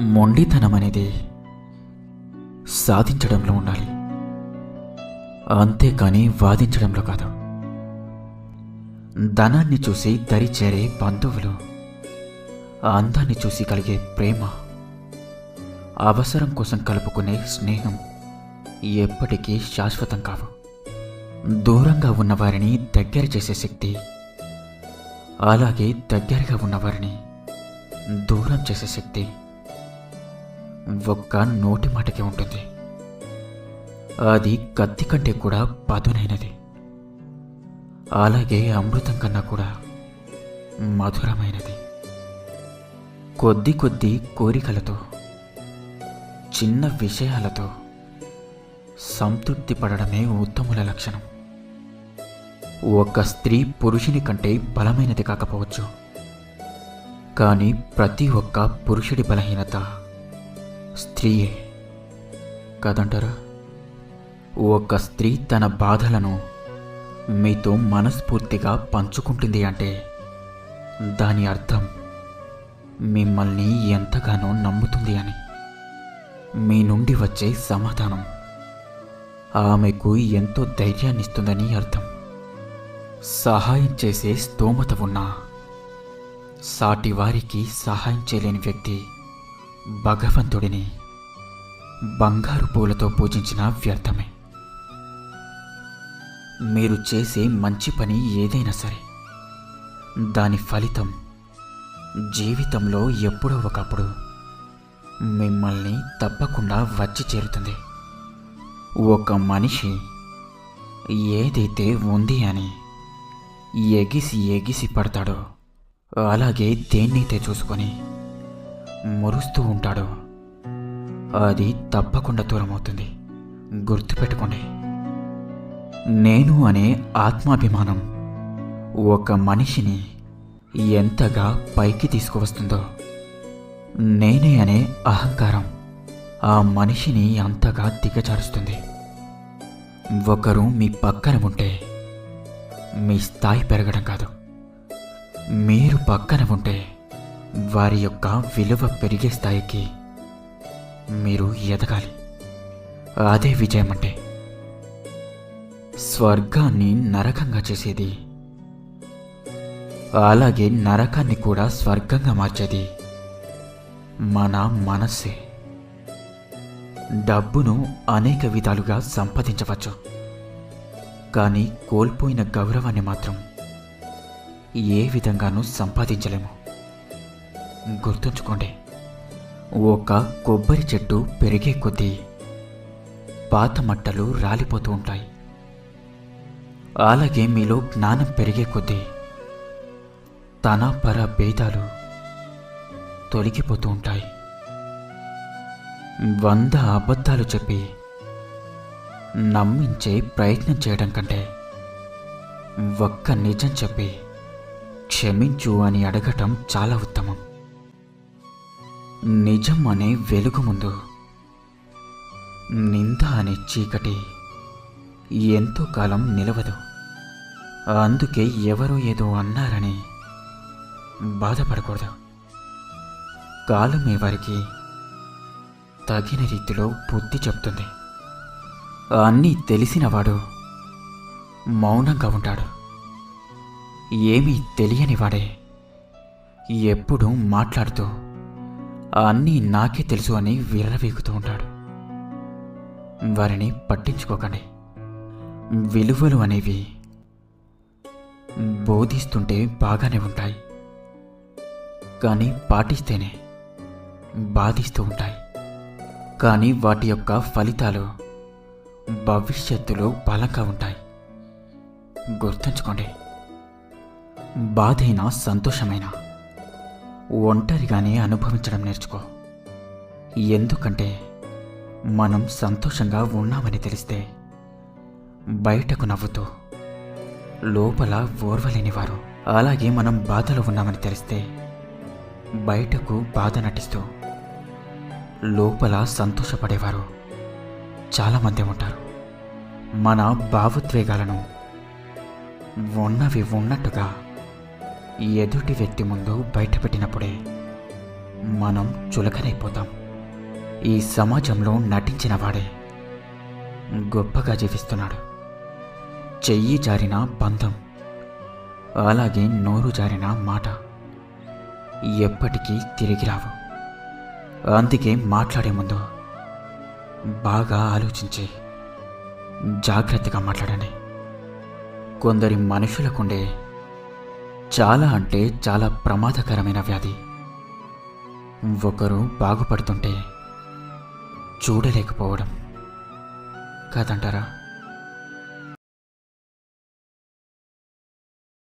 మొండితనం అనేది సాధించడంలో ఉండాలి. అంతేకాని వాదించడంలో కాదు. ధనాన్ని చూసి దరి చేరే బంధువులు అందాన్ని చూసి కలిగే ప్రేమ అవసరం కోసం కలుపుకునే స్నేహం ఎప్పటికీ శాశ్వతం కావు. దూరంగా ఉన్నవారిని దగ్గర చేసే శక్తి అలాగే దగ్గరగా ఉన్నవారిని దూరం చేసే శక్తి ఒక్క నోటి మాటకే ఉంటుంది. అది కత్తి కంటే కూడా పదునైనది. అలాగే అమృతం కన్నా కూడా మధురమైనది. కొద్ది కొద్ది కోరికలతో చిన్న విషయాలతో సంతృప్తి పడడమే ఉత్తముల లక్షణం. ఒక స్త్రీ పురుషుని కంటే బలమైనది కాకపోవచ్చు. కానీ ప్రతి ఒక్క పురుషుడి బలహీనత స్త్రీయే కదంటారా? ఒక స్త్రీ తన బాధలను మీతో మనస్ఫూర్తిగా పంచుకుంటుంది అంటే దాని అర్థం మిమ్మల్ని ఎంతగానో నమ్ముతుంది అని. మీ నుండి వచ్చే సమాధానం ఆమెకు ఎంతో ధైర్యాన్ని ఇస్తుందని అర్థం. సహాయం చేసే స్తోమత ఉన్నా సాటి వారికి సహాయం చేయలేని వ్యక్తి భగవంతుడిని బంగారు పూలతో పూజించిన వ్యర్థమే. మీరు చేసే మంచి పని ఏదైనా సరే దాని ఫలితం జీవితంలో ఎప్పుడో ఒకప్పుడు మిమ్మల్ని తప్పకుండా వచ్చి చేరుతుంది. ఒక మనిషి ఏదైతే ఉంది అని ఎగిసి ఎగిసి పడతాడో అలాగే దేన్నైతే చూసుకొని మురుస్తూ ఉంటాడో. అది తప్పకుండా దూరం అవుతుంది గుర్తుపెట్టుకోండి. నేను అనే ఆత్మాభిమానం ఒక మనిషిని ఎంతగా పైకి తీసుకువస్తుందో నేనే అనే అహంకారం ఆ మనిషిని అంతగా దిగజారుస్తుంది. ఒకరు మీ పక్కన ఉంటే మీ స్థాయి పెరగడం కాదు. మీరు పక్కన ఉంటే వారి యొక్క విలువ పెరిగే స్థాయికి మీరు ఎదగాలి. అదే విజయం అంటే. స్వర్గాన్ని నరకంగా చేసేది. అలాగే నరకాన్ని కూడా స్వర్గంగా మార్చేది. మన మనస్సే. డబ్బును అనేక విధాలుగా సంపాదించవచ్చు. కానీ కోల్పోయిన గౌరవాన్ని మాత్రం ఏ విధంగానూ సంపాదించలేము. గుర్తుంచుకోండి. ఒక కొబ్బరి చెట్టు పెరిగే కొద్దీ పాత మట్టలు రాలిపోతూ ఉంటాయి. అలాగే మీలో జ్ఞానం పెరిగే కొద్దీ తన పర భేదాలు తొలగిపోతూ ఉంటాయి. వంద అబద్ధాలు చెప్పి నమ్మించే ప్రయత్నం చేయడం కంటే ఒక్క నిజం చెప్పి క్షమించు అని అడగటం చాలా ఉత్తమం. నిజం అనే వెలుగు ముందు. నింద అనే చీకటి ఎంతో కాలం నిలవదు. అందుకే ఎవరో ఏదో అన్నారని బాధపడకూడదు. కాలమే వారికి తగిన రీతిలో బుద్ధి చెప్తుంది. అన్నీ తెలిసినవాడు మౌనంగా ఉంటాడు. ఏమీ తెలియనివాడే ఎప్పుడూ మాట్లాడుతూ అన్నీ నాకే తెలుసు అని విర్రవీగుతూ ఉంటాడు. వారిని పట్టించుకోకండి. విలువలు అనేవి బోధిస్తుంటే బాగానే ఉంటాయి. కానీ పాటిస్తేనే బాధిస్తూ ఉంటాయి. కానీ వాటి యొక్క ఫలితాలు భవిష్యత్తులో బలంగా ఉంటాయి. గుర్తుంచుకోండి. బాధైనా సంతోషమైనా ఒంటరిగానే అనుభవించడం నేర్చుకో. ఎందుకంటే మనం సంతోషంగా ఉన్నామని తెలిస్తే బయటకు నవ్వుతూ లోపల ఓర్వలేనివారు అలాగే మనం బాధలో ఉన్నామని తెలిస్తే బయటకు బాధ నటిస్తూ లోపల సంతోషపడేవారు చాలామంది ఉంటారు. మన భావోద్వేగాలను ఉన్నవి ఉన్నట్టుగా ఎదుటి వ్యక్తి ముందు బయటపెట్టినప్పుడే మనం చులకనైపోతాం. ఈ సమాజంలో నటించిన వాడే గొప్పగా జీవిస్తున్నాడు. చెయ్యి జారిన బంధం అలాగే నోరు జారిన మాట ఎప్పటికీ తిరిగి రావు. అందుకే మాట్లాడే ముందు బాగా ఆలోచించి జాగ్రత్తగా మాట్లాడండి. కొందరి మనుషులకుండే చాలా అంటే చాలా ప్రమాదకరమైన వ్యాధి. ఒకరు బాగుపడుతుంటే చూడలేకపోవడం. కాదంటారా?